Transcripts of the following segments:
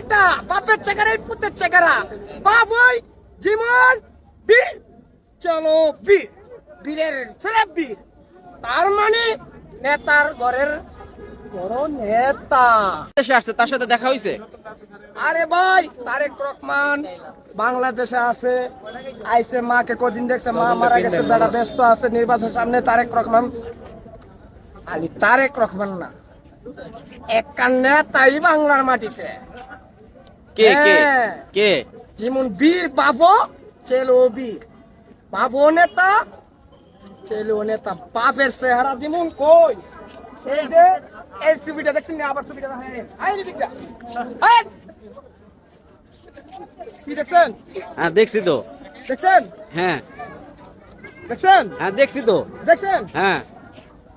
বেটা বাপের চেকারাই পুতের চেকারা। বাপ ওই জীবন বীর। চলো বীর। বীরের ছেলে বীর। তার মানে নেতার ঘরের বড় নেতা। দেশে আসছে তার সাথে দেখা হয়েছে আরে ভাই তারেক রহমান বাংলাদেশে আছে আইসে মাকে কদিন দেখছে মা মারা গেছে বেড়া ব্যস্ত আছে নির্বাচন সামনে তারেক রহমান। আলি তারেক রহমান না এক নেতাই বাংলার মাটিতে। কে কে? হ্যাঁ। কে? যেমন বীর বাবু চেলো বীর। বাবু নেতা চেলো নেতা। বাপের চেহারা যেমন কই। এই যে এই ছবিটা দেখছেন না? আবার ছবিটা দেখেন আই দিকটা এই! কি দেখছেন? হ্যাঁ দেখছি তো। দেখছেন? হ্যাঁ। দেখছেন? হ্যাঁ দেখছি তো। দেখছেন? হ্যাঁ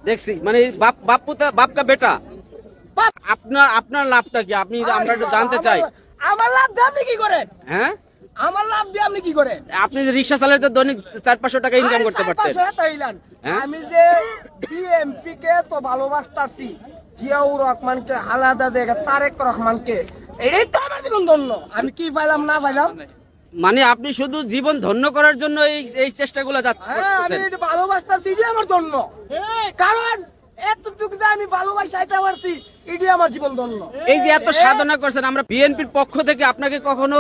দেখছি। মানে বাপ বাপ পুতা বাপ কা বেটা! আপনার আপনার লাভটা কি? আপনি আমরা জানতে চাই। আমার- লাভ দিয়ে আপনি কি করেন? হ্যাঁ? আমার লাভ দিয়ে আপনি কি করেন? আপনি যে রিক্সা চালালে তো দৈনিক চার পাঁচশো টাকা ইনকাম করতে পারতেন। হইলাম। হ্যাঁ? আমি যে বিএমপি কে তো ভালোবাসতাছি জিয়াউর রহমানকে আলাদা দেখে তারেক রহমানকে এটাই তো আমার জীবন ধন্য। আমি কি পাইলাম না পাইলাম? মানে আপনি শুধু জীবন ধন্য করার জন্য এই এই চেষ্টাগুলো যাচ্ছে হ্যাঁ আমি ভালোবাসতাছি আমার জন্য কারণ এতটুকু যে আমি ভালোবাসা আইতে পারছি এটাই আমার জীবন ধন্য। এই যে এত সাধনা করছেন আমরা বিএনপির পক্ষ থেকে আপনাকে কখনো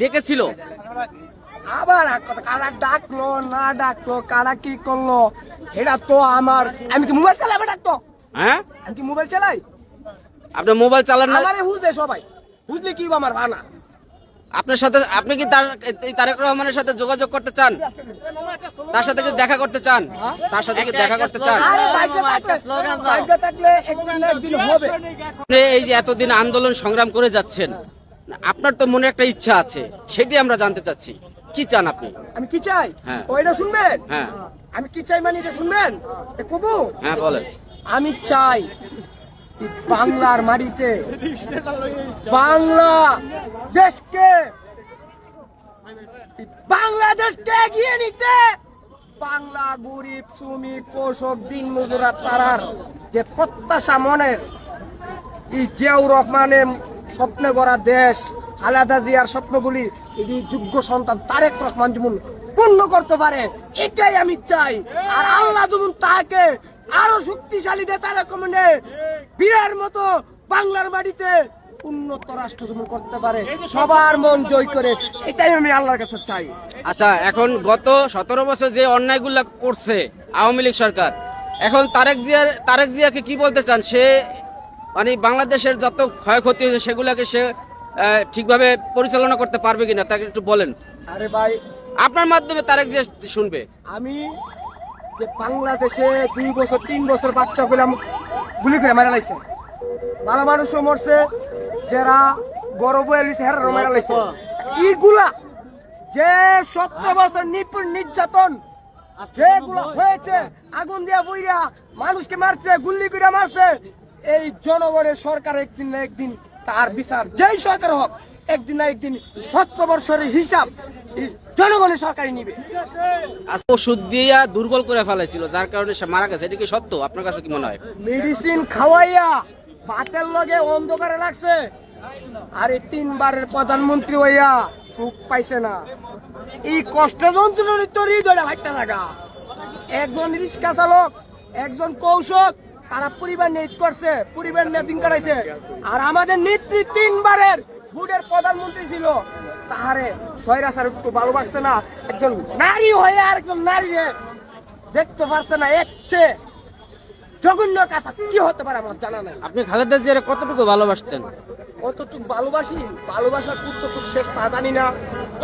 ডেকেছিল? আবার কারা ডাকলো না ডাকলো কারা কি করল এটা তো আমার আমি কি মোবাইল চালাই ডাকতো? হ্যাঁ? আমি কি মোবাইল চালাই? আপনি মোবাইল চালান না? আমারে বুঝবে সবাই। বুঝলে কি আমার ভানা আপনার সাথে আপনি কি তার এই তারেক রহমানের সাথে যোগাযোগ করতে চান? তার সাথে কি দেখা করতে চান? তার সাথে কি দেখা করতে চান? এই যে এতদিন আন্দোলন সংগ্রাম করে যাচ্ছেন আপনার তো মনে একটা ইচ্ছা আছে সেটি আমরা জানতে চাচ্ছি। কি চান আপনি? আমি কি চাই? হ্যাঁ। ওইটা শুনবেন? হ্যাঁ। আমি কি চাই মানে এটা শুনবেন? কবু হ্যাঁ বলেন। আমি চাই বাংলার মাটিতে। বাংলা দেশকে, বাংলাদেশকে এগিয়ে নিতে বাংলা গরিব, শ্রমিক কৃষক দিন মজুরা তারার যে প্রত্যাশা মনের, এই জিয়াউর রহমানের স্বপ্নে গড়া দেশ, আলাদা জিয়ার স্বপ্নগুলি এটি যোগ্য সন্তান তারেক রহমান যেমন পূর্ণ করতে পারে এটাই আমি চাই। আর আল্লাহ যেমন তাকে আরও শক্তিশালী দে তারেক রহমানে বীরের মতো বাংলার বাড়িতে উন্নত রাষ্ট্র যেমন করতে পারে সবার মন জয় করে এটাই আমি আল্লাহর কাছে চাই। আচ্ছা এখন গত সতেরো বছর যে অন্যায়গুলো করছে আওয়ামী লীগ সরকার এখন তারেক জিয়ার তারেক জিয়াকে কি বলতে চান? সে মানে বাংলাদেশের যত ক্ষয়ক্ষতি হয়েছে সেগুলোকে সে ঠিকভাবে পরিচালনা করতে পারবে কিনা তাকে একটু বলেন। আরে ভাই আপনার মাধ্যমে তারেক জিয়া শুনবে? আমি যে বাংলাদেশে দুই বছর, তিন বছর বাচ্চা গুলাম গুলি করে মারা লাইছে। ভালো মানুষও মরছে, যারা গরব হয়ে লিছে হেরা মারা লাইছে। ইগুলা যে সতেরো বছর নিপুণ নির্যাতন, যেগুলো হয়েছে, আগুন দিয়া বইরা মানুষকে মারছে গুল্লি করে মারছে, এই জনগণের সরকার একদিন না একদিন তার বিচার, যেই সরকার হোক, একদিন না একদিন সতেরো বছরের হিসাব জনগণের সরকারই নিবে। ওষুধ দিয়া দুর্বল করে ফেলাইছিল যার কারণে সে মারা গেছে। এটা কি সত্য? আপনার কাছে কি মনে হয়? মেডিসিন খাওয়াইয়া ভাতের লগে অন্ধকারে লাগছে। আর এই তিনবারের প্রধানমন্ত্রী হইয়া সুখ পাইছে না। এই কষ্ট যন্ত্রণার তো হৃদয়টা ভাইটা থাকা একজন রিক্সা চালক একজন কৌশক তারা পরিবার ঈদ করছে পরিবার নিয়ে দিন কাটাইছে। আর আমাদের নেত্রী তিনবারের বুডের প্রধানমন্ত্রী ছিল। তাহারে সয়রাসার একটু ভালোবাসছে না একজন নারী হয়ে আর একজন নারী দেখতে পারছে না এর চেয়ে জঘন্য কাছা কি হতে পারে আমার জানা নাই। আপনি খালেদা জিয়ার কতটুকু ভালোবাসতেন? কতটুক ভালোবাসি? ভালোবাসার কতটুক শেষ তা জানি না।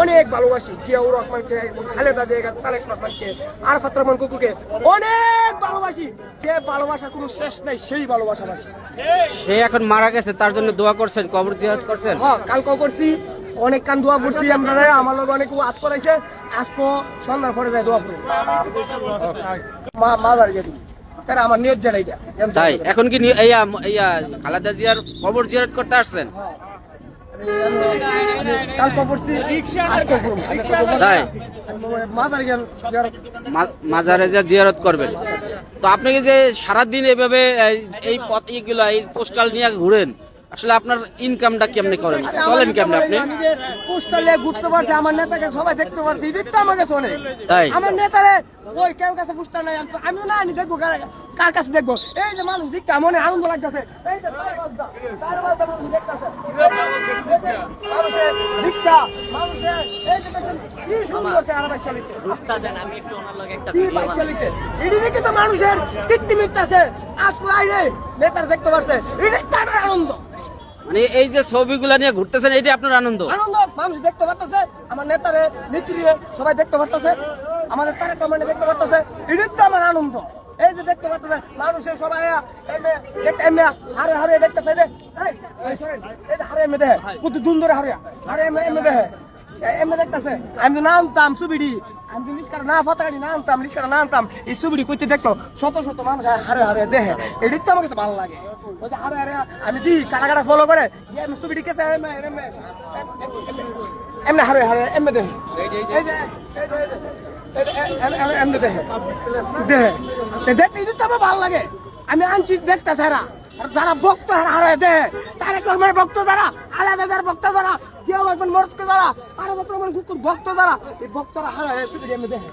অনেক ভালোবাসি জিয়াউর রহমানকে খালেদা জিয়া তারেক রহমানকে আরফাত রহমান কুকুকে অনেক ভালোবাসি যে ভালোবাসা কোনো শেষ নাই সেই ভালোবাসা বাসি। সে এখন মারা গেছে তার জন্য দোয়া করছেন কবর জিয়ারত করছেন? হ্যাঁ কালকে করছি। অনেক কান দোয়া করছি আমরা আমার লোক অনেক হাত করাইছে। আজকে সন্ধ্যার পরে যায় দোয়া করুন মা তারা আমার জানাই তাই এখন কি ইয়া ইয়া খালেদা জিয়ার কবর জিয়ারত করতে আসছেন? কালকে করছি আজকে করুন তাই? মাদার গেল মা- মাজারে যা জিয়ারত করবেন। তো আপনি যে সারাদিন এভাবে এই- এই পথ এই পোস্টাল নিয়ে ঘুরেন? আসলে আপনার ইনকামটা কেমনি করেন চলেন কেমনে আপনি পোস্টালে ঘুরতে পারছি আমার নেতাকে সবাই দেখতে পারছি এটাই তো আমার কাছে অনেক তাই? আমার নেতারে ওই কেউ কাছে পোস্টার নাই আমি- না আমি দেখব কার- কাছে দেখব এই যে মানুষ দিকটা মনে আনন্দ লাগতেছে এই যে তার বাজদা মানুষ দেখতাছে। মানুষের দিকটা, মানুষের এই যে কি সুন্দর চেহারা ভাই চালিয়েছে। কি ভাই চালিয়েছে। এটি দেখে তো মানুষের তৃপ্তি মিটতেছে আজ প্রায় নেতার দেখতে পাচ্ছে এটাই তো আনন্দ মানে এই যে ছবিগুলা নিয়ে ঘুরতেছেন এটি আপনার আনন্দ? আনন্দ মানুষ দেখতে পারতেছে আমার নেতারে নেত্রীরে সবাই দেখতে পারতেছে আমাদের তারেক রহমানে দেখতে পারতেছে এটাই তো আমার আনন্দ। এই যে দেখতে পারতেছে মানুষের সবাই এমনি হারে হারে দেখতেছে রে এই, যে হারে এমনি দেখে কত দুন ধরে হারে হারে এমনি এমনি দেখে এমনি দেখতেছে আমি তো নামতাম সুবিডি আমি লিস্কার না ফতাকানি না আনতাম লিস্কার না আনতাম এই সুবিডি কইতে দেখতো শত শত মানুষ হারে হারে দেখে এটাই তো আমার কাছে ভালো লাগে। যে হারে হারে আমি দিই কাটা কাটা ফলো করে আমি সুবিডি কেসে এমনি হারে হারে এমনি দেখে এমনি দেখে দেখে তো দেখতে তো আমার ভালো লাগে। আমি আনছি, দেখতে আর যারা ভক্ত, হারা দেহে তারেক রহমানের ভক্ত যারা, আলাদা যারা ভক্ত যারা জিয়া রহমান মরদকে যারা ভক্ত রহমান ভক্ত যারা, এই ভক্তরা হারা দেখে